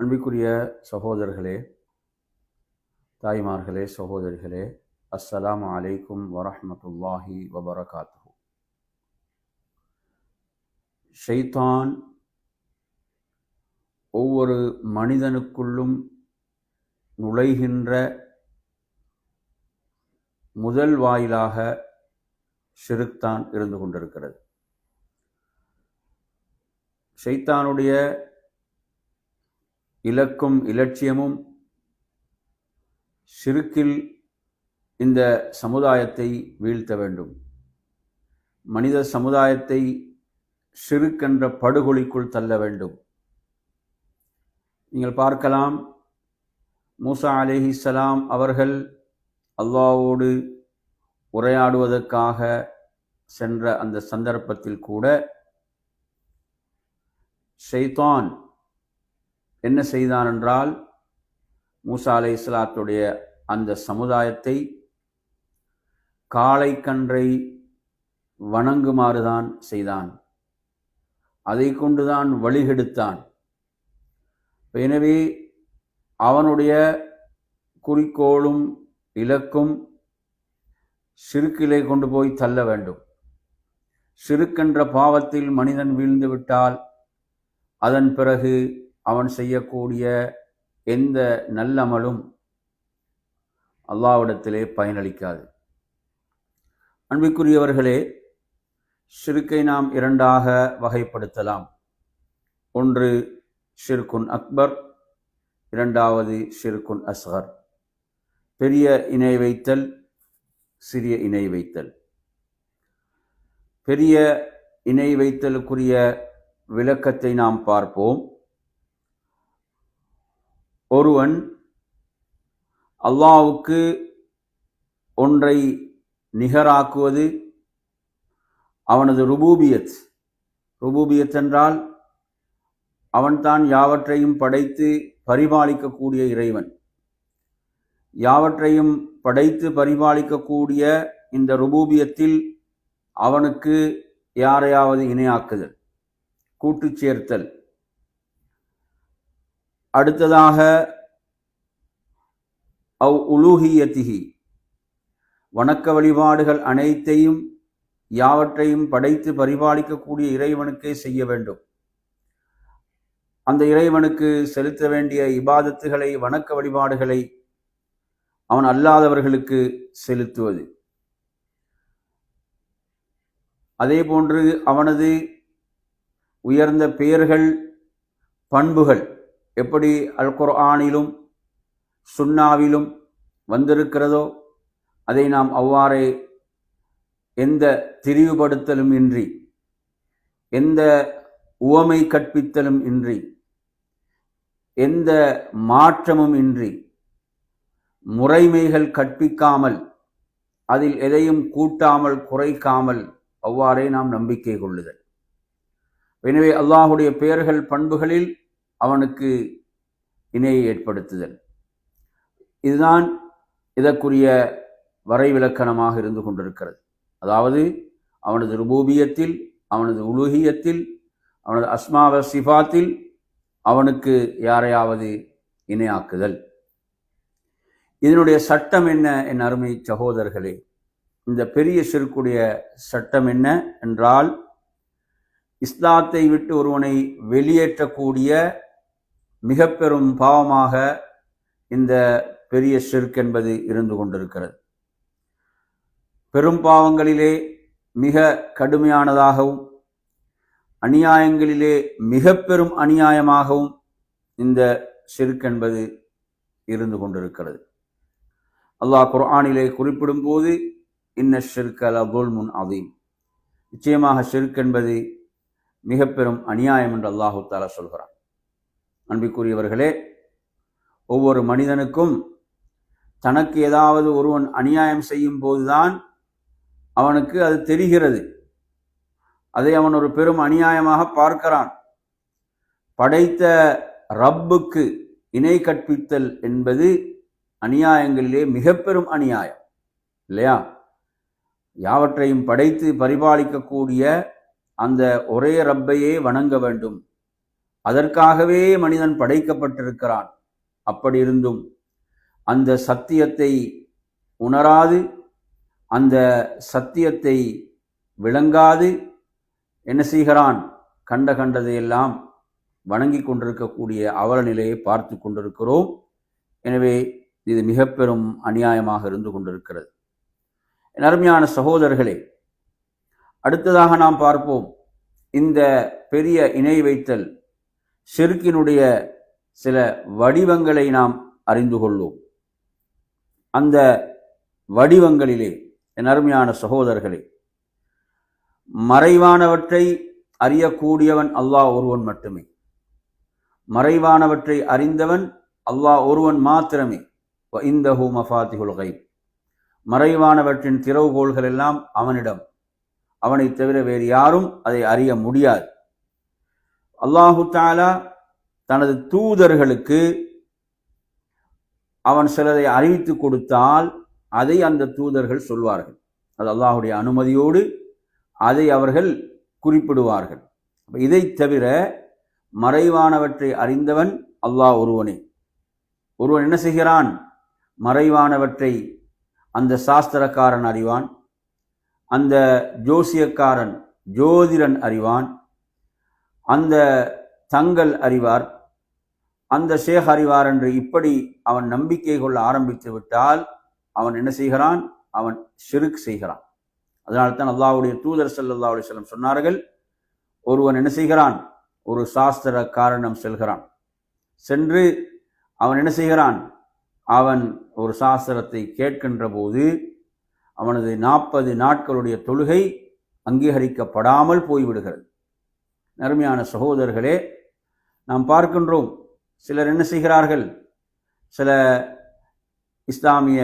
அன்பிற்குரிய சகோதரர்களே தாய்மார்களே சகோதரிகளே அஸ்ஸலாம் அலைக்கும் வரஹமத்துல்லாஹி வபரகாத்து ஷைத்தான் ஒவ்வொரு மனிதனுக்குள்ளும் நுழைகின்ற முதல் வாயிலாக ஷிருக்தான் இருந்து கொண்டிருக்கிறது. ஷைத்தானுடைய இலக்கும் இலட்சியமும் சிறுக்கில் இந்த சமுதாயத்தை வீழ்த்த வேண்டும். மனித சமுதாயத்தை சிறுக்கென்ற படுகொலிக்குள் தள்ள வேண்டும். நீங்கள் பார்க்கலாம் மூசா அலிஹிஸ்ஸலாம் அவர்கள் அல்லாவோடு உரையாடுவதற்காக சென்ற அந்த சந்தர்ப்பத்தில் கூட ஷைத்தான் என்ன செய்தான் என்றால் மூசா அலை இஸ்லாத்துடைய அந்த சமுதாயத்தை காளை கன்றை வணங்குமாறுதான் செய்தான். அதை கொண்டுதான் வழிகெடுத்தான். எனவே அவனுடைய குறிக்கோளும் இலக்கும் சிறுக்கிலே கொண்டு போய் தள்ள வேண்டும். சிறுக்கென்ற பாவத்தில் மனிதன் வீழ்ந்து விட்டால் அதன் பிறகு அவன் செய்யக்கூடிய எந்த நல்லமலும் அல்லாவிடத்திலே பயனளிக்காது. அன்பிற்குரியவர்களே ஷிருக்கை நாம் இரண்டாக வகைப்படுத்தலாம். ஒன்று ஷிர்குன் அக்பர். இரண்டாவது ஷிர்குன் அஸ்ஹர் பெரிய இணை வைத்தல் சிறிய இணை வைத்தல். பெரிய இணை வைத்தலுக்குரிய விளக்கத்தை நாம் பார்ப்போம். ஒருவன் அல்லாவுக்கு ஒன்றை நிகராக்குவது அவனது ருபூபியத். ருபூபியத் என்றால் அவன்தான் யாவற்றையும் படைத்து பரிபாலிக்கக்கூடிய இறைவன். யாவற்றையும் படைத்து பரிபாலிக்கக்கூடிய இந்த ருபூபியத்தில் அவனுக்கு யாரையாவது இணையாக்குதல் கூட்டு சேர்த்தல். அடுத்ததாக அவ் உலூஹியத்திகி வணக்க வழிபாடுகள் அனைத்தையும் யாவற்றையும் படைத்து பரிபாலிக்கக்கூடிய இறைவனுக்கே செய்ய வேண்டும். அந்த இறைவனுக்கு செலுத்த வேண்டிய இபாதத்துகளை வணக்க வழிபாடுகளை அவன் அல்லாதவர்களுக்கு செலுத்துவது. அதே போன்று அவனது உயர்ந்த பெயர்கள் பண்புகள் எப்படி அல் குர்ஆனிலும் சுன்னாவிலும் வந்திருக்கிறதோ அதை நாம் அவ்வாறே எந்த திரிவுபடுத்தலும் இன்றி எந்த உவமை கற்பித்தலும் இன்றி எந்த மாற்றமும் இன்றி முறைமைகள் கற்பிக்காமல் அதில் எதையும் கூட்டாமல் குறைக்காமல் அவ்வாறே நாம் நம்பிக்கை கொள்ளுதல். எனவே அல்லாஹுடைய பெயர்கள் பண்புகளில் அவனுக்கு இணையை ஏற்படுத்துதல். இதுதான் இதற்குரிய வரைவிலக்கணமாக இருந்து கொண்டிருக்கிறது. அதாவது அவனது ருபூபியத்தில் அவனது உலுகியத்தில் அவனது அஸ்மாவ சிஃபாத்தில் அவனுக்கு யாரையாவது இணையாக்குதல். இதனுடைய சட்டம் என்ன என் அருமை சகோதரர்களே? இந்த பெரிய சிறுக்குடைய சட்டம் என்ன என்றால் இஸ்லாத்தை விட்டு ஒருவனை வெளியேற்றக்கூடிய மிக பெரும் பாவமாக இந்த பெரிய ஷிர்க் என்பது இருந்து கொண்டிருக்கிறது. பெரும் பாவங்களிலே மிக கடுமையானதாகவும் அநியாயங்களிலே மிக பெரும் அநியாயமாகவும் இந்த ஷிர்க் என்பது இருந்து கொண்டிருக்கிறது. அல்லாஹ் குர்ஆனிலே குறிப்பிடும் போது இன்ன ஷிர்க் அபுல் முன் அதீம் நிச்சயமாக ஷிர்க் என்பது மிக பெரும் அநியாயம் என்று அல்லாஹு தாலா சொல்கிறான். அன்பிற்குரியவர்களே ஒவ்வொரு மனிதனுக்கும் தனக்கு ஏதாவது ஒருவன் அநியாயம் செய்யும் போதுதான் அவனுக்கு அது தெரிகிறது. அதை அவன் ஒரு பெரும் அநியாயமாக பார்க்கிறான். படைத்த ரப்புக்கு இணை கற்பித்தல் என்பது அநியாயங்களிலே மிக பெரும் அநியாயம் இல்லையா? யாவற்றையும் படைத்து பரிபாலிக்கக்கூடிய அந்த ஒரே ரப்பையே வணங்க வேண்டும். அதற்காகவே மனிதன் படைக்கப்பட்டிருக்கிறான். அப்படி இருந்தும் அந்த சத்தியத்தை உணராது அந்த சத்தியத்தை விளங்காது என்ன செய்கிறான்? கண்ட கண்டதையெல்லாம் வணங்கி கொண்டிருக்கக்கூடிய அவல நிலையை பார்த்து கொண்டிருக்கிறோம். எனவே இது மிக பெரும் அநியாயமாக இருந்து கொண்டிருக்கிறது. என் அருமையான சகோதரர்களே அடுத்ததாக நாம் பார்ப்போம். இந்த பெரிய இணை வைத்தல் ஷிர்கினுடைய சில வடிவங்களை நாம் அறிந்து கொள்வோம். அந்த வடிவங்களிலே என் அருமையான சகோதரர்களே மறைவானவற்றை அறியக்கூடியவன் அல்லாஹ் ஒருவன் மட்டுமே. மறைவானவற்றை அறிந்தவன் அல்லாஹ் ஒருவன் மாத்திரமே. இந்தஹூ மஃபாத்திகுல் கைப் மறைவானவற்றின் திறவுகோள்கள் எல்லாம் அவனிடம். அவனை தவிர வேறு யாரும் அதை அறிய முடியாது. அல்லாஹு தாலா தனது தூதர்களுக்கு அவன் சிலதை அறிவித்து கொடுத்தால் அதை அந்த தூதர்கள் சொல்வார்கள். அது அல்லாஹுடைய அனுமதியோடு அதை அவர்கள் குறிப்பிடுவார்கள். இதை தவிர மறைவானவற்றை அறிந்தவன் அல்லாஹ் ஒருவனே. ஒருவன் என்ன செய்கிறான்? மறைவானவற்றை அந்த சாஸ்திரக்காரன் அறிவான். அந்த ஜோசியக்காரன் ஜோதிடன் அறிவான். அந்த தங்கள் அறிவார் அந்த ஷேக் அறிவார் என்று இப்படி அவன் நம்பிக்கை கொள்ள ஆரம்பித்து விட்டால் அவன் என்ன செய்கிறான்? அவன் ஷிருக் செய்கிறான். அதனால்தான் அல்லாவுடைய தூதர் சல்லா அலிஸ்லம் சொன்னார்கள் ஒருவன் என்ன செய்கிறான்? ஒரு சாஸ்திர காரணம் செல்கிறான். சென்று அவன் என்ன செய்கிறான்? அவன் ஒரு சாஸ்திரத்தை கேட்கின்ற போது அவனது நாற்பது நாட்களுடைய தொழுகை அங்கீகரிக்கப்படாமல் போய்விடுகிறது. நறுமையான சகோதரர்களே நாம் பார்க்கின்றோம் சிலர் என்ன செய்கிறார்கள்? சில இஸ்லாமிய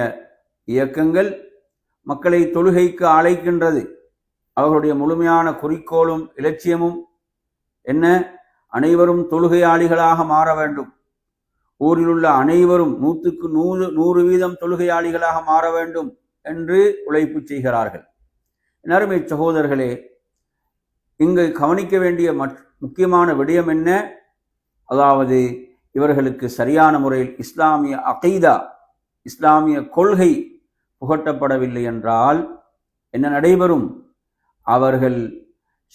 இயக்கங்கள் மக்களை தொழுகைக்கு அழைக்கின்றது. அவர்களுடைய முழுமையான குறிக்கோளும் இலட்சியமும் என்ன? அனைவரும் தொழுகையாளிகளாக மாற வேண்டும். ஊரில் உள்ள அனைவரும் நூற்றுக்கு நூறு நூறு வீதம் தொழுகையாளிகளாக மாற வேண்டும் என்று உழைப்பு செய்கிறார்கள். அருமை சகோதரர்களே இங்கு கவனிக்க வேண்டிய முக்கியமான விடயம் என்ன? அதாவது இவர்களுக்கு சரியான முறையில் இஸ்லாமிய அகைதா இஸ்லாமிய கொள்கை புகட்டப்படவில்லை என்றால் என்ன நடைபெறும்? அவர்கள்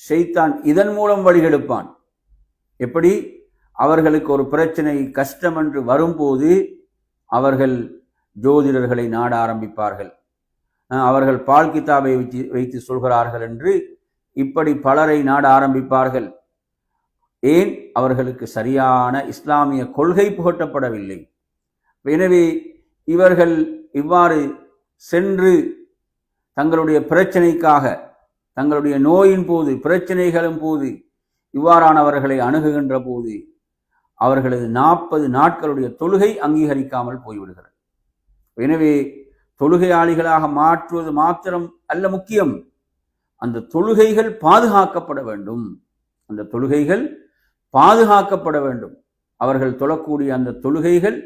செய்தான் இதன் மூலம் வழிகெடுப்பான். எப்படி? அவர்களுக்கு ஒரு பிரச்சனை கஷ்டம் என்று வரும்போது அவர்கள் ஜோதிடர்களை நாட ஆரம்பிப்பார்கள். அவர்கள் பால் கிதாபை வைத்து வைத்து சொல்கிறார்கள் என்று இப்படி பலரை நாட ஆரம்பிப்பார்கள். ஏன்? அவர்களுக்கு சரியான இஸ்லாமிய கொள்கை புகட்டப்படவில்லை. எனவே இவர்கள் இவ்வாறு சென்று தங்களுடைய பிரச்சனைக்காக தங்களுடைய நோயின் போது பிரச்சனைகளும் போது இவ்வாறானவர்களை அணுகுகின்ற போது அவர்களது நாற்பது நாட்களுடைய தொழுகை அங்கீகரிக்காமல் போய்விடுகிறது. எனவே தொழுகையாளிகளாக மாற்றுவது மாத்திரம் அல்ல முக்கியம். அந்த தொழுகைகள் பாதுகாக்கப்பட வேண்டும். அந்த தொழுகைகள் பாதுகாக்கப்பட வேண்டும். அவர்கள் தொழக்கூடிய அந்த தொழுகைகள்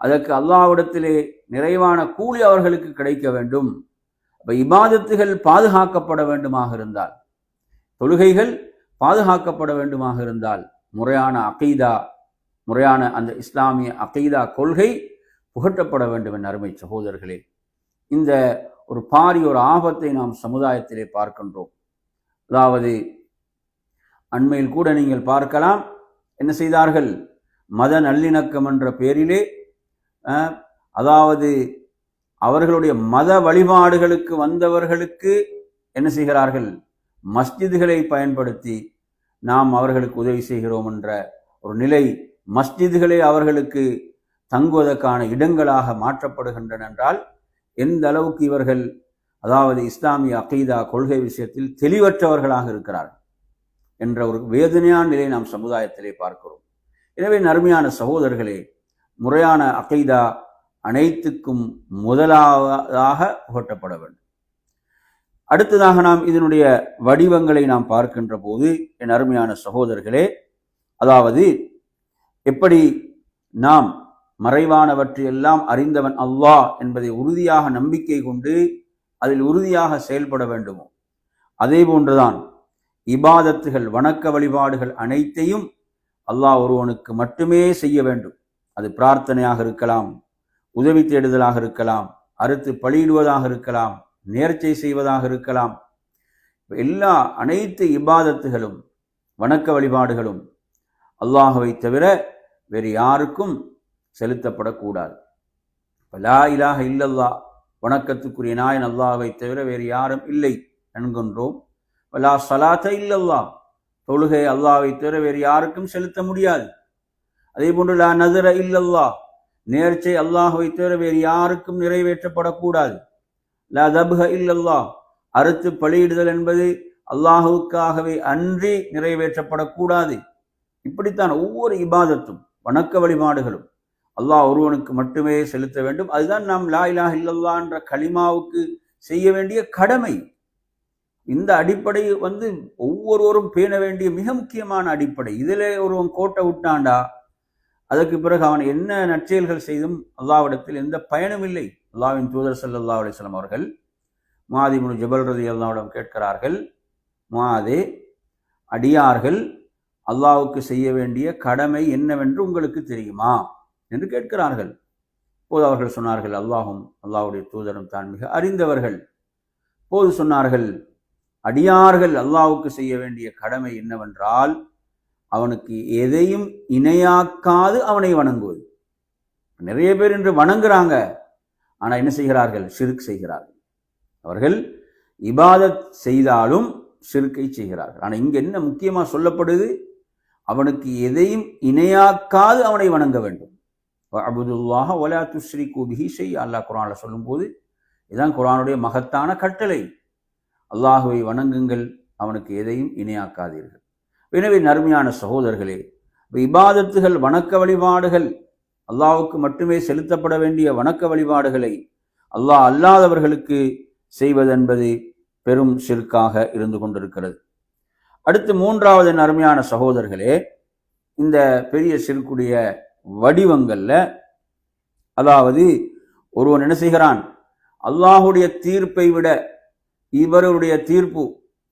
அதற்கு அல்லாவிடத்திலே நிறைவான கூலி அவர்களுக்கு கிடைக்க வேண்டும். அப்போ இபாதத்துகள் பாதுகாக்கப்பட வேண்டுமாக இருந்தால் தொழுகைகள் பாதுகாக்கப்பட வேண்டுமாக இருந்தால் முறையான அகைதா முறையான அந்த இஸ்லாமிய அகைதா கொள்கை புகட்டப்பட வேண்டும் என் அருமை சகோதரர்களே. இந்த ஒரு பாரி ஒரு ஆபத்தை நாம் சமுதாயத்திலே பார்க்கின்றோம். அதாவது அண்மையில் கூட நீங்கள் பார்க்கலாம் என்ன செய்தார்கள்? மத நல்லிணக்கம் என்ற பேரிலே அதாவது அவர்களுடைய மத வழிபாடுகளுக்கு வந்தவர்களுக்கு என்ன செய்கிறார்கள்? மஸ்ஜிதுகளை பயன்படுத்தி நாம் அவர்களுக்கு உதவி செய்கிறோம் என்ற ஒரு நிலை மஸ்ஜிதுகளே அவர்களுக்கு தங்குவதற்கான இடங்களாக மாற்றப்படுகின்றன என்றால் எந்த அளவுக்கு இவர்கள் அதாவது இஸ்லாமிய அகைதா கொள்கை விஷயத்தில் தெளிவற்றவர்களாக இருக்கிறார்கள் என்ற ஒரு வேதனையான நிலை நாம் சமுதாயத்திலே பார்க்கிறோம். எனவே நறுமையான சகோதரர்களே முறையான அகைதா அனைத்துக்கும் முதலாவதாக புகட்டப்பட வேண்டும். அடுத்ததாக நாம் இதனுடைய வடிவங்களை நாம் பார்க்கின்ற போது என் அருமையான சகோதரர்களே அதாவது எப்படி நாம் மறைவானவற்றையெல்லாம் அறிந்தவன் அல்லாஹ் என்பதை உறுதியாக நம்பிக்கை கொண்டு அதில் உறுதியாக செயல்பட வேண்டுமோ? அதே போன்றுதான் இபாதத்துகள் வணக்க வழிபாடுகள் அனைத்தையும் அல்லாஹ் ஒருவனுக்கு மட்டுமே செய்ய வேண்டும். அது பிரார்த்தனையாக இருக்கலாம் உதவி தேடுதலாக இருக்கலாம் அறுத்து பழியிடுவதாக இருக்கலாம் நேர்ச்சை செய்வதாக இருக்கலாம். எல்லா அனைத்து இபாதத்துகளும் வணக்க வழிபாடுகளும் அல்லாஹுவை தவிர வேறு யாருக்கும் செலுத்தப்படக்கூடாது. லா இலாக இல்லல்லா வணக்கத்துக்குரிய நாயன் அல்லாவை தவிர வேறு யாரும் இல்லை என்கின்றோம். லா சலாத்த இல்லல்லா தொழுகை அல்லாவை தவிர வேறு யாருக்கும் செலுத்த முடியாது. அதே போன்று லா நதுர இல்லல்லா நேர்ச்சை அல்லாஹுவை தவிர வேறு யாருக்கும் நிறைவேற்றப்படக்கூடாது. லா தபுக இல்லல்லா அறுத்து பலியிடுதல் என்பது அல்லாஹுவுக்காகவே அன்றி நிறைவேற்றப்படக்கூடாது. இப்படித்தான் ஒவ்வொரு இபாதத்தும் வணக்க வழிபாடுகளும் அல்லாஹ் ஒருவனுக்கு மட்டுமே செலுத்த வேண்டும். அதுதான் நாம் லா இலா இல்லல்லா என்ற களிமாவுக்கு செய்ய வேண்டிய கடமை. இந்த அடிப்படை வந்து ஒவ்வொருவரும் பேண வேண்டிய மிக முக்கியமான அடிப்படை. இதில் ஒருவன் கோட்டை விட்டாண்டா அதற்கு பிறகு அவன் என்ன நற்செயல்கள் செய்தும் அல்லாவிடத்தில் எந்த பயனும் இல்லை. அல்லாவின் தூதர் சல்லா அலிஸ்லாம் அவர்கள் மாதி முனு ஜபல் ரதி அல்லாவிடம் கேட்கிறார்கள் மாதே அடியார்கள் அல்லாவுக்கு செய்ய வேண்டிய கடமை என்னவென்று உங்களுக்கு தெரியுமா? என்று கேட்கிறார்கள். போது அவர்கள் சொன்னார்கள் அல்லாஹும் அல்லாஹுடைய தூதரும் தான் மிக அறிந்தவர்கள். போது சொன்னார்கள் அடியார்கள் அல்லாவுக்கு செய்ய வேண்டிய கடமை என்னவென்றால் அவனுக்கு எதையும் இணையாக்காது அவனை வணங்குவது. நிறைய பேர் இன்று வணங்குறாங்க. ஆனால் என்ன செய்கிறார்கள்? ஷிர்க் செய்கிறார்கள். அவர்கள் இபாதத் செய்தாலும் ஷிர்கை செய்கிறார்கள். ஆனால் இங்கே என்ன முக்கியமாக சொல்லப்படுது? அவனுக்கு எதையும் இணையாக்காது அவனை வணங்க வேண்டும். அபுதுல்லாஹ ஒலா துஸ்ரீ கூபிஹி செய் அல்லாஹ் குரானில் சொல்லும்போது இதுதான் குரானுடைய மகத்தான கட்டளை. அல்லாஹுவை வணங்குங்கள் அவனுக்கு எதையும் இணையாக்காதீர்கள். எனவே நறுமையான சகோதரர்களே இபாதத்துகள் வணக்க வழிபாடுகள் அல்லாவுக்கு மட்டுமே செலுத்தப்பட வேண்டிய வணக்க வழிபாடுகளை அல்லாஹ் அல்லாதவர்களுக்கு செய்வதென்பது பெரும் சிற்காக இருந்து கொண்டிருக்கிறது. அடுத்து மூன்றாவது அருமையான சகோதரர்களே இந்த பெரிய சிறுக்குடைய வடிவங்களில் அதாவது ஒருவன் என்ன செய்கிறான்? அல்லாஹுடைய தீர்ப்பை விட இவர்களுடைய தீர்ப்பு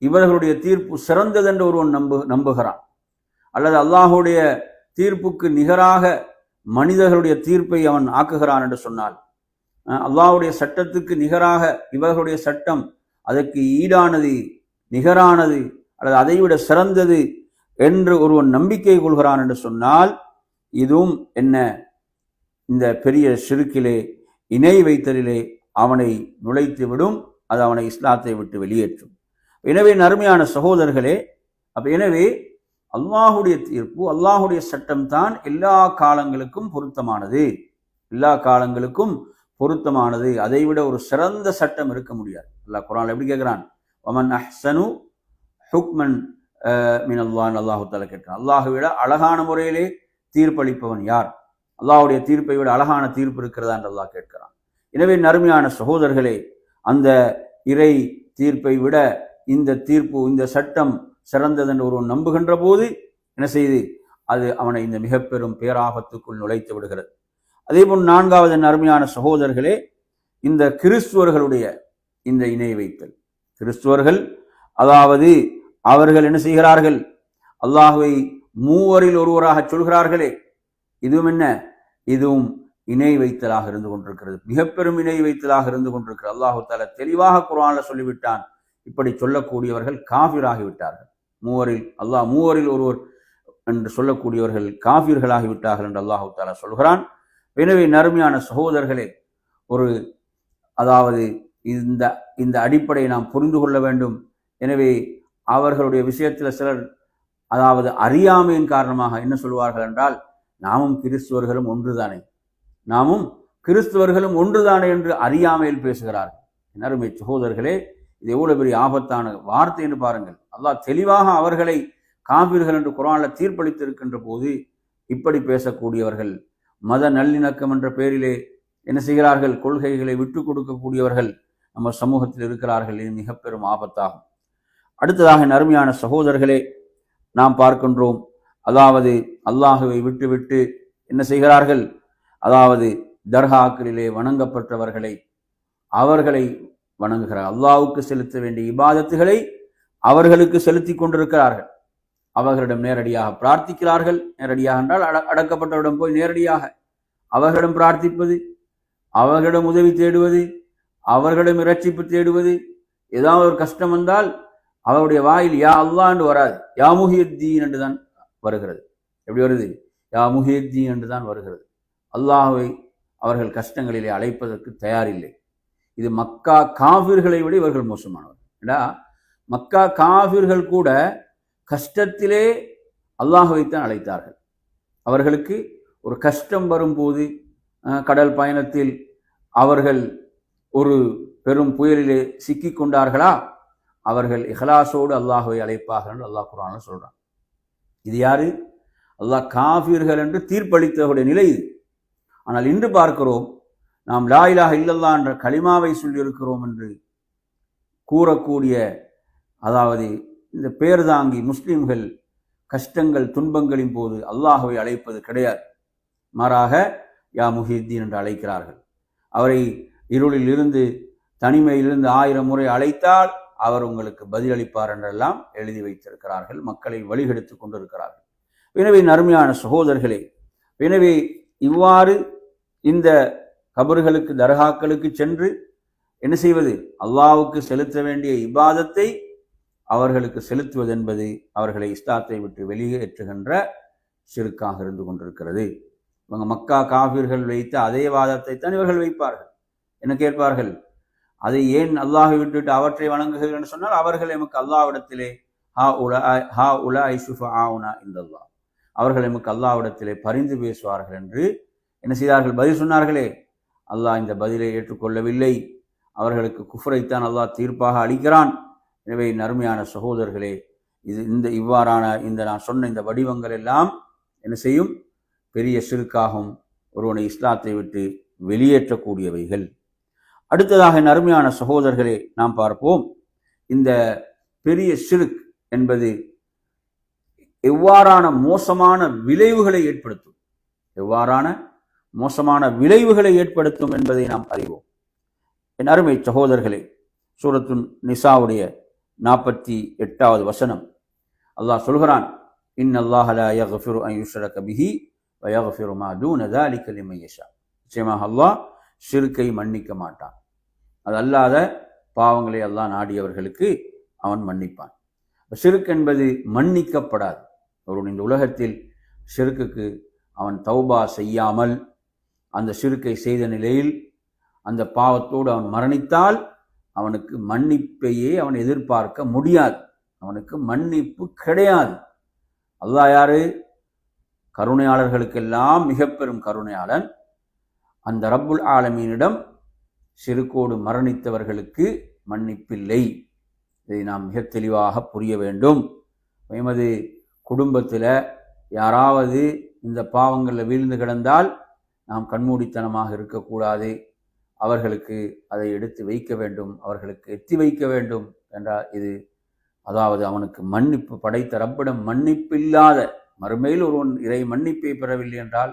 இவர்களுடைய தீர்ப்பு சிறந்தது என்று ஒருவன் நம்பு நம்புகிறான். அல்லது அல்லாஹுடைய தீர்ப்புக்கு நிகராக மனிதர்களுடைய தீர்ப்பை அவன் ஆக்குகிறான் என்று சொன்னால் அல்லாஹுடைய சட்டத்துக்கு நிகராக இவர்களுடைய சட்டம் அதற்கு ஈடானது நிகரானது அல்லது அதைவிட சிறந்தது என்று ஒருவன் நம்பிக்கை கொள்கிறான் என்று சொன்னால் இதுவும் என்ன? இந்த பெரிய சிறுக்கிலே இணை வைத்தலிலே அவனை நுழைத்து விடும் அது அவனை இஸ்லாத்தை விட்டு வெளியேற்றும். எனவே நறுமையான சகோதரர்களே அப்ப எனவே அல்லாஹுடைய தீர்ப்பு அல்லாஹுடைய சட்டம் தான் எல்லா காலங்களுக்கும் பொருத்தமானது. எல்லா காலங்களுக்கும் பொருத்தமானது. அதை விட ஒரு சிறந்த சட்டம் இருக்க முடியாது. அல்லாஹ் குரான் எப்படி கேட்கிறான் ஒமன் அஹ்சனு ஹுக்மன் மின் அல்லான் அல்லாஹு தலை கேட்கிறான். அல்லாஹு விட அழகான முறையிலே தீர்ப்பளிப்பவன் யார்? அல்லாவுடைய தீர்ப்பை விட அழகான தீர்ப்பு இருக்கிறதா என்று அல்லாஹ் கேட்கிறான். எனவே நறுமையான சகோதரர்களே அந்த இறை தீர்ப்பை விட இந்த தீர்ப்பு இந்த சட்டம் சிறந்தது என்று ஒருவன் நம்புகின்ற போது என்ன செய்து? அது அவனை இந்த மிக பெரும் பேராபத்துக்குள் நுழைத்து விடுகிறது. அதே போல் நான்காவது அருமையான சகோதரர்களே இந்த கிறிஸ்துவர்களுடைய இந்த இணை வைத்தல். கிறிஸ்துவர்கள் அதாவது அவர்கள் என்ன செய்கிறார்கள்? அல்லாஹுவை மூவரில் ஒருவராக சொல்கிறார்களே. இதுவும் என்ன? இதுவும் இணை வைத்தலாக இருந்து கொண்டிருக்கிறது. மிக பெரும் இணை வைத்தலாக இருந்து கொண்டிருக்கிறது. அல்லாஹு தால தெளிவாக குரான்ல சொல்லிவிட்டான். இப்படி சொல்லக்கூடியவர்கள் காபிராகிவிட்டார்கள் மூவரில் அல்லாஹ் மூவரில் ஒருவர் என்று சொல்லக்கூடியவர்கள் காபிர்களாகிவிட்டார்கள் என்று அல்லாஹு தாலா சொல்கிறான். எனவே நறுமையான சகோதரர்களே ஒரு அதாவது இந்த இந்த அடிப்படையை நாம் புரிந்து கொள்ள வேண்டும். எனவே அவர்களுடைய விஷயத்தில் சிலர் அதாவது அறியாமையின் காரணமாக என்ன சொல்வார்கள் என்றால் நாமும் கிறிஸ்துவர்களும் ஒன்றுதானே? நாமும் கிறிஸ்துவர்களும் ஒன்றுதானே என்று அறியாமையில் பேசுகிறார்கள். நறுமை சகோதரர்களே இது எவ்வளவு பெரிய ஆபத்தான வார்த்தை என்று பாருங்கள். அல்லாஹ் தெளிவாக அவர்களை காபீர்கள் என்று குரானில் தீர்ப்பளித்திருக்கின்ற போது இப்படி பேசக்கூடியவர்கள் மத நல்லிணக்கம் என்ற பெயரிலே என்ன செய்கிறார்கள்? கொள்கைகளை விட்டு கொடுக்கக்கூடியவர்கள் நம்ம சமூகத்தில் இருக்கிறார்கள். இது மிக பெரும் ஆபத்தாகும். அடுத்ததாக நறுமையான சகோதரர்களே நாம் பார்க்கின்றோம். அதாவது அல்லாஹுவை விட்டுவிட்டு என்ன செய்கிறார்கள்? அதாவது தர்காக்களிலே வணங்கப்பட்டவர்களை அவர்களை வணங்குகிறார். அல்லாவுக்கு செலுத்த வேண்டிய இபாதத்துகளை அவர்களுக்கு செலுத்தி கொண்டிருக்கிறார்கள். அவர்களிடம் நேரடியாக பிரார்த்திக்கிறார்கள். நேரடியாக என்றால் அட அடக்கப்பட்டவரிடம் போய் நேரடியாக அவர்களிடம் பிரார்த்திப்பது அவர்களிடம் உதவி தேடுவது அவர்களிடம் இரட்சிப்பு தேடுவது ஏதாவது ஒரு கஷ்டம் வந்தால் அவருடைய வாயில் யா அல்லாஹ் வராது. யா முஹியுத்தீன் என்று தான் வருகிறது. எப்படி வருது? யா முஹியுத்தீன் என்று தான் வருகிறது. அல்லாஹ்வை அவர்கள் கஷ்டங்களிலே அழைப்பதற்கு தயாரில்லை. இது மக்கா காவிர்களை விட இவர்கள் மோசமானவர். ஏடா மக்கா காவிர்கள் கூட கஷ்டத்திலே அல்லாஹுவைத்தான் அழைத்தார்கள். அவர்களுக்கு ஒரு கஷ்டம் வரும்போது கடல் பயணத்தில் அவர்கள் ஒரு பெரும் புயலிலே சிக்கிக் கொண்டார்களா அவர்கள் இஹ்லாசோடு அல்லாஹுவை அழைப்பார்கள் என்று அல்லாஹ் குரான் சொல்கிறான் இது யாரு? அல்லாஹ் காஃபிர்கள் என்று தீர்ப்பளித்தவருடைய நிலை இது. ஆனால் இன்று பார்க்கிறோம் நாம் லாயிலாக இல்லல்லா என்ற களிமாவை சொல்லியிருக்கிறோம் என்று கூறக்கூடிய அதாவது இந்த பேர்தாங்கி முஸ்லீம்கள் கஷ்டங்கள் துன்பங்களின் போது அல்லாஹுவை அழைப்பது கிடையாது. மாறாக யா முஹித்தீன் என்று அழைக்கிறார்கள். அவரை இருளில் இருந்து தனிமையிலிருந்து ஆயிரம் முறை அழைத்தால் அவர் உங்களுக்கு பதிலளிப்பார் என்றெல்லாம் எழுதி வைத்திருக்கிறார்கள். மக்களை வழிகெடுத்து கொண்டிருக்கிறார்கள். எனவே நறுமையான சகோதரர்களே எனவே இவ்வாறு இந்த கபர்களுக்கு தர்காக்களுக்கு சென்று என்ன செய்வது? அல்லாவுக்கு செலுத்த வேண்டிய இபாதத்தை அவர்களுக்கு செலுத்துவது என்பது அவர்களை இஸ்லாத்தை விட்டு வெளியேற்றுகின்ற சிறுக்காக இருந்து கொண்டிருக்கிறது. இவங்க மக்கா காபிர்கள் வைத்த அதே வாதத்தை தான் இவர்கள் வைப்பார்கள். என்ன கேட்பார்கள்? அதை ஏன் அல்லாஹை விட்டுவிட்டு அவற்றை வணங்குகிறீர்கள் என்று சொன்னால் அவர்கள் எமக்கு அல்லாவிடத்திலே ஹா உலா ஹா உலா ஐசுஃபா ஆவுனா இந்த அவர்கள் எமக்கு அல்லாவிடத்திலே பரிந்து பேசுவார்கள் என்று என்ன செய்தார்கள்? பதில் சொன்னார்களே அல்லாஹ் இந்த பதிலை ஏற்றுக்கொள்ளவில்லை. அவர்களுக்கு குஃபரைத்தான் அல்லாஹ் தீர்ப்பாக அளிக்கிறான். எனவே நறுமையான சகோதரர்களே இது இந்த இவ்வாறான இந்த நான் சொன்ன இந்த வடிவங்கள் எல்லாம் என்ன செய்யும்? பெரிய சிறுக்காகும் ஒருவனை இஸ்லாத்தை விட்டு வெளியேற்றக்கூடியவைகள். அடுத்ததாக அருமையான சகோதரர்களே நாம் பார்ப்போம். இந்த பெரிய சிறுக் என்பது எவ்வாறான மோசமான விளைவுகளை ஏற்படுத்தும்? எவ்வாறான மோசமான விளைவுகளை ஏற்படுத்தும் என்பதை நாம் அறிவோம். என் அருமை சகோதரர்களே சூரத்துன் நிசாவுடைய நாற்பத்தி எட்டாவது வசனம். அல்லாஹ் சொல்கிறான் இன் அல்லாஹலா யஃபிரு அயுஷர கபிஹி வயஃபிரு மா தூன் அதாலிக்கலிமையஷா நிச்சயமாக அல்லாஹ் சிறுக்கை மன்னிக்க மாட்டான். அது அல்லாத பாவங்களை எல்லாம் நாடியவர்களுக்கு அவன் மன்னிப்பான். சிறுக்கு என்பது மன்னிக்கப்படாது. அவருடைய இந்த உலகத்தில் சிறுக்குக்கு அவன் தௌபா செய்யாமல் அந்த சிறுக்கை செய்த நிலையில் அந்த பாவத்தோடு அவன் மரணித்தால் அவனுக்கு மன்னிப்பையே அவன் எதிர்பார்க்க முடியாது. அவனுக்கு மன்னிப்பு கிடையாது. அல்லா யாரு? கருணையாளர்களுக்கெல்லாம் மிக பெரும் கருணையாளன். அந்த ரப்புல் ஆலமீனிடம் சிறுகோடு மரணித்தவர்களுக்கு மன்னிப்பில்லை. இதை நாம் மிக தெளிவாக புரிய வேண்டும். எமது குடும்பத்தில் யாராவது இந்த பாவங்களில் வீழ்ந்து கிடந்தால் நாம் கண்மூடித்தனமாக இருக்கக்கூடாது. அவர்களுக்கு அதை எடுத்து வைக்க வேண்டும். அவர்களுக்கு எத்தி வைக்க வேண்டும் என்றால் இது அதாவது அவனுக்கு மன்னிப்பு படைத்த ரப்பிடம் மன்னிப்பில்லாத மறுமையில் ஒருவன் இறை மன்னிப்பை பெறவில்லை என்றால்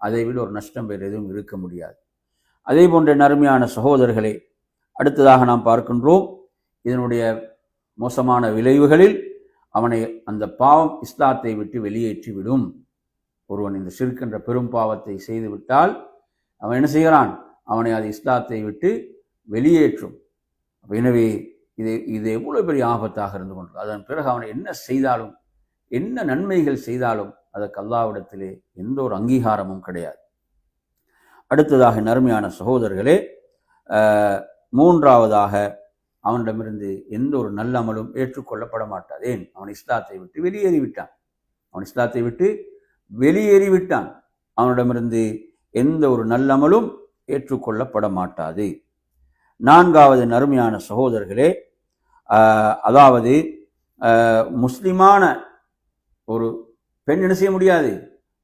அதை விட ஒரு நஷ்டம் வேறு எதுவும் இருக்க முடியாது. அதே போன்ற நறுமையான சகோதரர்களே அடுத்ததாக நாம் பார்க்கின்றோம். இதனுடைய மோசமான விளைவுகளில் அவனை அந்த பாவம் இஸ்லாத்தை விட்டு வெளியேற்றி விடும் ஒருவன் இந்த சிறுக்கின்ற பெரும் பாவத்தை செய்து விட்டால் அவன் என்ன செய்கிறான்? அவனை அது இஸ்லாத்தை விட்டு வெளியேற்றும். எனவே இது இது எவ்வளோ பெரிய ஆபத்தாக இருந்து கொண்டு அதன் பிறகு அவனை என்ன செய்தாலும் என்ன நன்மைகள் செய்தாலும் அதற்கு அல்லாவிடத்திலே எந்த ஒரு அங்கீகாரமும் கிடையாது. அடுத்ததாக நறுமையான சகோதரர்களே மூன்றாவதாக அவனிடமிருந்து எந்த ஒரு நல்ல அமலும் ஏற்றுக்கொள்ளப்பட மாட்டாது ஏன் அவன் இஸ்லாத்தை விட்டு வெளியேறிவிட்டான். அவன் இஸ்லாத்தை விட்டு வெளியேறி விட்டான் அவனிடமிருந்து எந்த ஒரு நல்ல அமலும் ஏற்றுக்கொள்ளப்பட மாட்டாது நான்காவது நறுமையான சகோதரர்களே அதாவது முஸ்லிமான ஒரு பெண் என்ன செய்ய முடியாது?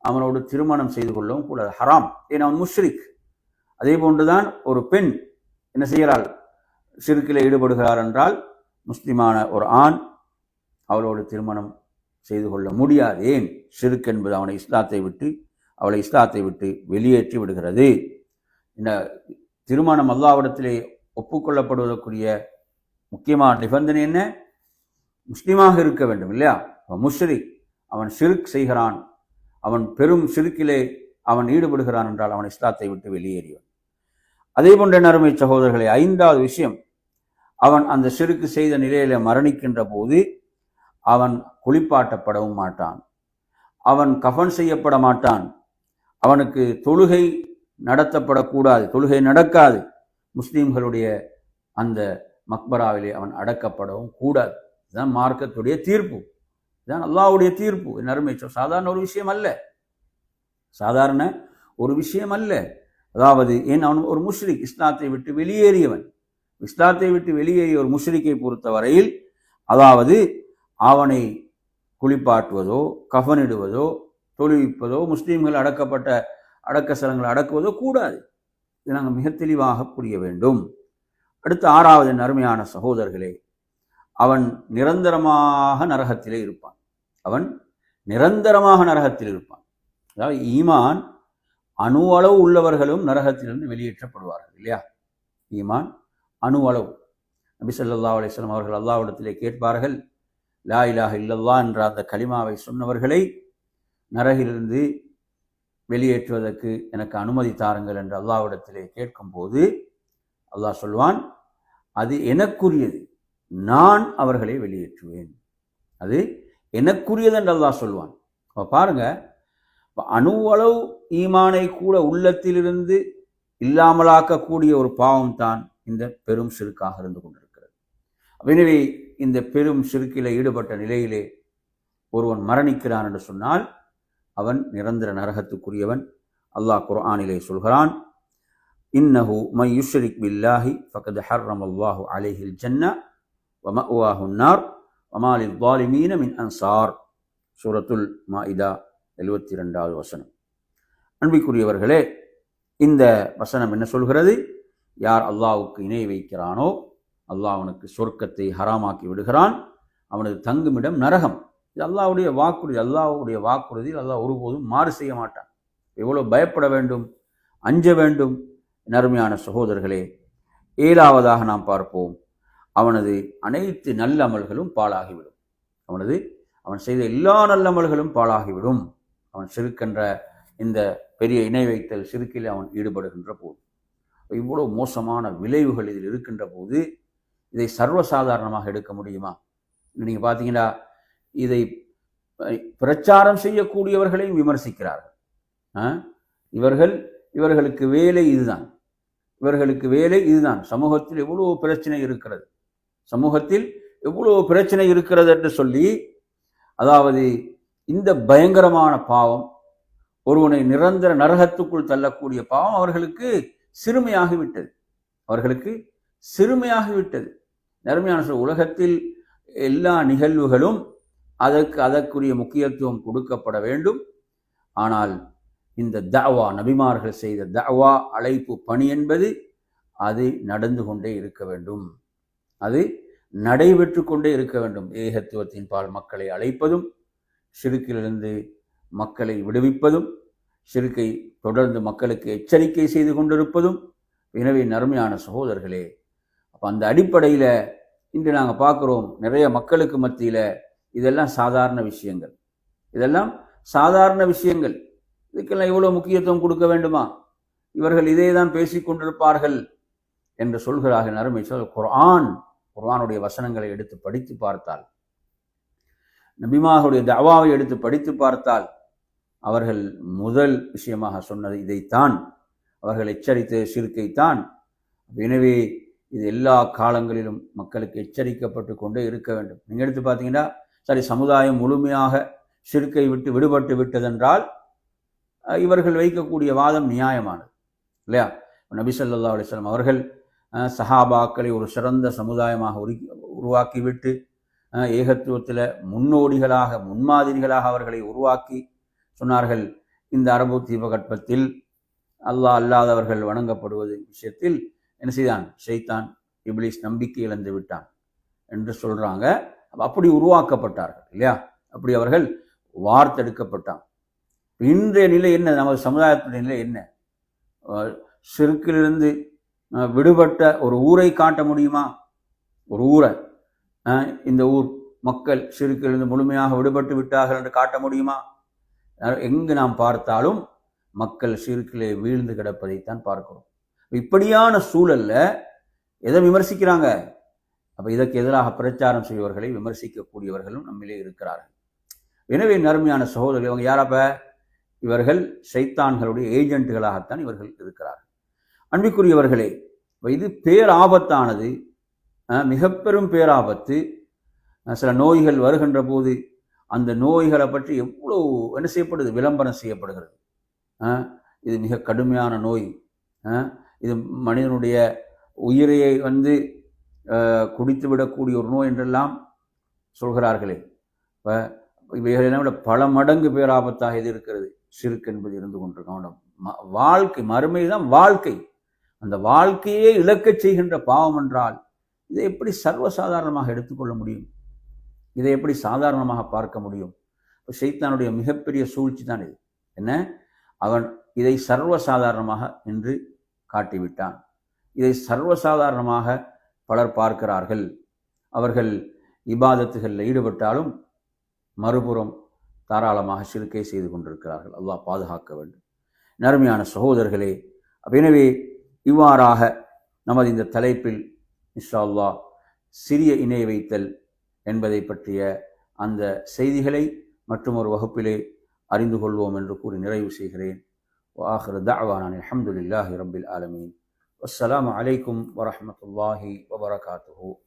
அவனோடு திருமணம் செய்து கொள்ளவும் கூடாது. ஹராம். ஏன்? அவன் முஷ்ரிக். அதே போன்றுதான் ஒரு பெண் என்ன செய்கிறாள்? சிறுக்கில் ஈடுபடுகிறார் என்றால் முஸ்லிமான ஒரு ஆண் அவளோடு திருமணம் செய்து கொள்ள முடியாது. ஏன்? ஷிர்க் என்பது அவனை இஸ்லாத்தை விட்டு அவளை இஸ்லாத்தை விட்டு வெளியேற்றி விடுகிறது. இந்த திருமணம் அல்லாவிடத்திலே ஒப்புக்கொள்ளப்படுவதற்குரிய முக்கியமான நிபந்தனை என்ன? முஸ்லீமாக இருக்க வேண்டும் இல்லையா? முஷ்ரிக் அவன் சிறுக் செய்கிறான். அவன் பெரும் சிறுக்கிலே அவன் ஈடுபடுகிறான் என்றால் அவன் இஸ்லாத்தை விட்டு வெளியேறியவன். அதே போன்ற நறுமை சகோதரர்களை ஐந்தாவது விஷயம் அவன் அந்த சிறுக்கு செய்த நிலையில மரணிக்கின்ற போது அவன் குளிப்பாட்டப்படவும் மாட்டான். அவன் கஃன் செய்யப்பட மாட்டான். அவனுக்கு தொழுகை நடத்தப்படக்கூடாது தொழுகை நடக்காது. முஸ்லீம்களுடைய அந்த மக்பராவிலே அவன் அடக்கப்படவும் கூடாது. இதுதான் மார்க்கத்துடைய தீர்ப்பு. இதுதான் அல்லாவுடைய தீர்ப்பு. நறுமை சாதாரண ஒரு விஷயம் அல்ல. சாதாரண ஒரு விஷயம் அல்ல. அதாவது ஏன் அவன் ஒரு முஷ்ரிக்? இஸ்லாத்தை விட்டு வெளியேறியவன். இஸ்லாத்தை விட்டு வெளியேறிய ஒரு முஷ்ரிக்கை பொறுத்தவரையில் அதாவது அவனை குளிப்பாட்டுவதோ கஃனிடுவதோ தொழுவிப்பதோ முஸ்லீம்கள் அடக்கப்பட்ட அடக்க சலங்களை அடக்குவதோ கூடாது. இது நாங்கள் மிக தெளிவாக புரிய வேண்டும். அடுத்த ஆறாவது நறுமையான சகோதரர்களே அவன் நிரந்தரமாக நரகத்திலே இருப்பான். அவன் நிரந்தரமாக நரகத்தில் இருப்பான். அதாவது ஈமான் அணு அளவு உள்ளவர்களும் நரகத்திலிருந்து வெளியேற்றப்படுவார்கள் இல்லையா? ஈமான் அணு அளவு. நபி சொல்லா அலிஸ்லாம் அவர்கள் அல்லாவிடத்திலே கேட்பார்கள் லா இலாக இல்லல்லா என்ற அந்த கலிமாவை சொன்னவர்களை நரகிலிருந்து வெளியேற்றுவதற்கு எனக்கு அனுமதி தாருங்கள் என்று அல்லாவிடத்திலே கேட்கும்போது அல்லாஹ் சொல்வான் அது எனக்குரியது. நான் அவர்களை வெளியேற்றுவேன். அது எனக்குரியது என்று அல்லாஹ் சொல்வான். அப்போ பாருங்க அணுவளவு ஈமானை கூட உள்ளத்திலிருந்து இல்லாமலாக்கக்கூடிய ஒரு பாவம் தான் இந்த பெரும் சிறுக்காக இருந்து கொண்டிருக்கிறது. எனவே இந்த பெரும் சிறுக்கில ஈடுபட்ட நிலையிலே ஒருவன் மரணிக்கிறான் என்று சொன்னால் அவன் நிரந்தர நரகத்துக்குரியவன். அல்லாஹ் குர்ஆனிலே சொல்கிறான் இன்னஹு மை யுஷ்ரிக் பில்லாஹி ஃபகத் ஹர்ரம் அல்லாஹு அலேஹில் ஜன்னா வம உவாஹுன்னார் வமாலில் பாலிமீன மின் அன்சார் சூரத்துல் மாஇதா எழுபத்தி ரெண்டாவது வசனம். அன்பிக்குரியவர்களே இந்த வசனம் என்ன சொல்கிறது? யார் அல்லாவுக்கு இணை வைக்கிறானோ அல்லாஹ் அவனுக்கு சொர்க்கத்தை ஹராமாக்கி விடுகிறான். அவனது தங்குமிடம் நரகம். இது அல்லாவுடைய வாக்குறுதி அல்லாவுடைய வாக்குறுதியில் அல்லாஹ் ஒருபோதும் மாறு செய்ய மாட்டான். எவ்வளோ பயப்பட வேண்டும் அஞ்ச வேண்டும். நருமையான சகோதரர்களே ஏழாவதாக நாம் பார்ப்போம். அவனது அனைத்து நல்ல அமல்களும் பாழாகிவிடும். அவனது அவன் செய்த எல்லா நல்ல அமல்களும் பாழாகிவிடும். அவன் சிறுக்கின்ற இந்த பெரிய இணை வைத்தல் சிறுக்கில் அவன் ஈடுபடுகின்ற போது இவ்வளவு மோசமான விளைவுகள் இதில் இருக்கின்ற போது இதை சர்வசாதாரணமாக எடுக்க முடியுமா? நீங்கள் பார்த்தீங்கன்னா இதை பிரச்சாரம் செய்யக்கூடியவர்களையும் விமர்சிக்கிறார்கள். இவர்கள் இவர்களுக்கு வேலை இதுதான். இவர்களுக்கு வேலை இதுதான். சமூகத்தில் எவ்வளோ பிரச்சனை இருக்கிறது. சமூகத்தில் எவ்வளோ பிரச்சனை இருக்கிறது என்று சொல்லி அதாவது இந்த பயங்கரமான பாவம் ஒருவனை நிரந்தர நரகத்துக்குள் தள்ளக்கூடிய பாவம் அவர்களுக்கு சிறுமையாகிவிட்டது. அவர்களுக்கு சிறுமையாகிவிட்டது. நறுமையான சொல் உலகத்தில் எல்லா நிகழ்வுகளும் அதற்கு அதற்குரிய முக்கியத்துவம் கொடுக்கப்பட வேண்டும். ஆனால் இந்த தவா நபிமார்கள் செய்த தவா அழைப்பு பணி என்பது அது நடந்து கொண்டே இருக்க வேண்டும். அது நடைபெற்று கொண்டே இருக்க வேண்டும். ஏகத்துவத்தின் பால் மக்களை அழைப்பதும் சிறுக்கிலிருந்து மக்களை விடுவிப்பதும் சிறுக்கை தொடர்ந்து மக்களுக்கு எச்சரிக்கை செய்து கொண்டிருப்பதும் எனவே நறுமையான சகோதரர்களே அப்போ அந்த அடிப்படையில் இன்று நாங்கள் பார்க்குறோம் நிறைய மக்களுக்கு மத்தியில் இதெல்லாம் சாதாரண விஷயங்கள். இதெல்லாம் சாதாரண விஷயங்கள். இதுக்கெல்லாம் இவ்வளோ முக்கியத்துவம் கொடுக்க வேண்டுமா? இவர்கள் இதே தான் பேசிக்கொண்டிருப்பார்கள் என்று சொல்கிறார்கள் அருமை சொல் குர்ஆன் குர்ஆனுடைய வசனங்களை எடுத்து படித்து பார்த்தால் நபிமாவுடைய தவாவை எடுத்து படித்து பார்த்தால் அவர்கள் முதல் விஷயமாக சொன்னது இதைத்தான். அவர்கள் எச்சரித்த சிறுக்கைத்தான் எனவே இது எல்லா காலங்களிலும் மக்களுக்கு எச்சரிக்கப்பட்டு கொண்டே இருக்க வேண்டும். நீங்கள் எடுத்து பார்த்தீங்கன்னா சரி சமுதாயம் முழுமையாக சிறுக்கை விட்டு விடுபட்டு விட்டதென்றால் இவர்கள் வைக்கக்கூடிய வாதம் நியாயமானது. இல்லையா? நபி சொல்லா அலிஸ்லாம் அவர்கள் சஹாபாக்களை ஒரு சிறந்த சமுதாயமாக உரு உருவாக்கிவிட்டு ஏகத்துவத்தில் முன்னோடிகளாக முன்மாதிரிகளாக அவர்களை உருவாக்கி சொன்னார்கள். இந்த அரபு தீபகற்பத்தில் அல்லாஹ் அல்லாதவர்கள் வணங்கப்படுவது விஷயத்தில் என்ன செய்தான்? ஷைத்தான் இப்ளிஸ் நம்பிக்கை இழந்து விட்டான் என்று சொல்கிறாங்க அப்படி உருவாக்கப்பட்டார்கள் இல்லையா? அப்படி அவர்கள் வார்த்தெடுக்கப்பட்டான். இன்றைய நிலை என்ன? நமது சமுதாயத்தின் நிலை என்ன? சிறுக்கிலிருந்து விடுபட்ட ஒரு ஊரை காட்ட முடியுமா? ஒரு ஊரை. இந்த ஊர் மக்கள் சிறுக்கிலிருந்து முழுமையாக விடுபட்டு விட்டார்கள் என்று காட்ட முடியுமா? எங்கு நாம் பார்த்தாலும் மக்கள் சிறுக்கிலே வீழ்ந்து கிடப்பதைத்தான் பார்க்கிறோம். இப்படியான சூழல்ல எதை விமர்சிக்கிறாங்க? அப்ப இதற்கு எதிராக பிரச்சாரம் செய்வர்களை விமர்சிக்கக்கூடியவர்களும் நம்மிலே இருக்கிறார்கள். எனவே நறுமையான சகோதரர்கள் இவங்க யாரப்ப இவர்கள் சைத்தான்களுடைய ஏஜென்ட்டுகளாகத்தான் இவர்கள் இருக்கிறார்கள். அன்பிற்குரியவர்களே இது பேராபத்தானது. மிக பெரும் பேராபத்து. சில நோய்கள் வருகின்ற போது அந்த நோய்களை பற்றி எவ்வளோ என்ன செய்யப்படுது? விளம்பரம் செய்யப்படுகிறது. இது மிக கடுமையான நோய். இது மனிதனுடைய உயிரையை வந்து குடித்து விடக்கூடிய ஒரு நோய் என்றெல்லாம் சொல்கிறார்களே. இப்போ இவைகளெல்லாம் விட பல மடங்கு பேராபத்தாக இது இருக்கிறது. சிறுக்கு என்பது இருந்து கொண்டிருக்கோம் வாழ்க்கை மறுமை தான் வாழ்க்கை. அந்த வாழ்க்கையே இழக்கச் செய்கின்ற பாவம் என்றால் இதை எப்படி சர்வசாதாரணமாக எடுத்துக்கொள்ள முடியும்? இதை எப்படி சாதாரணமாக பார்க்க முடியும்? இப்போ சைத்தானுடைய மிகப்பெரிய சூழ்ச்சி தான் இது. என்ன? அவன் இதை சர்வசாதாரணமாக என்று காட்டிவிட்டான். இதை சர்வசாதாரணமாக பலர் பார்க்கிறார்கள். அவர்கள் இபாதத்துகளில் ஈடுபட்டாலும் மறுபுறம் தாராளமாக சிறுக்கை செய்து கொண்டிருக்கிறார்கள். அல்லாஹ் பாதுகாக்க வேண்டும். நருமையான சகோதரர்களே எனவே இவ்வாறாக நமது இந்த தலைப்பில் இன்ஷா அல்லா சிறிய இணை வைத்தல் என்பதை பற்றிய அந்த செய்திகளை மற்றும் ஒரு வகுப்பிலே அறிந்து கொள்வோம் என்று கூறி நிறைவு செய்கிறேன். வாஹர் தாவானான் அலமதுல்லாஹி ரபில் ஆலமீன். அஸ்லாம் அலைக்கும் வரமத்துல்லாஹி வபரகாத்துஹூ.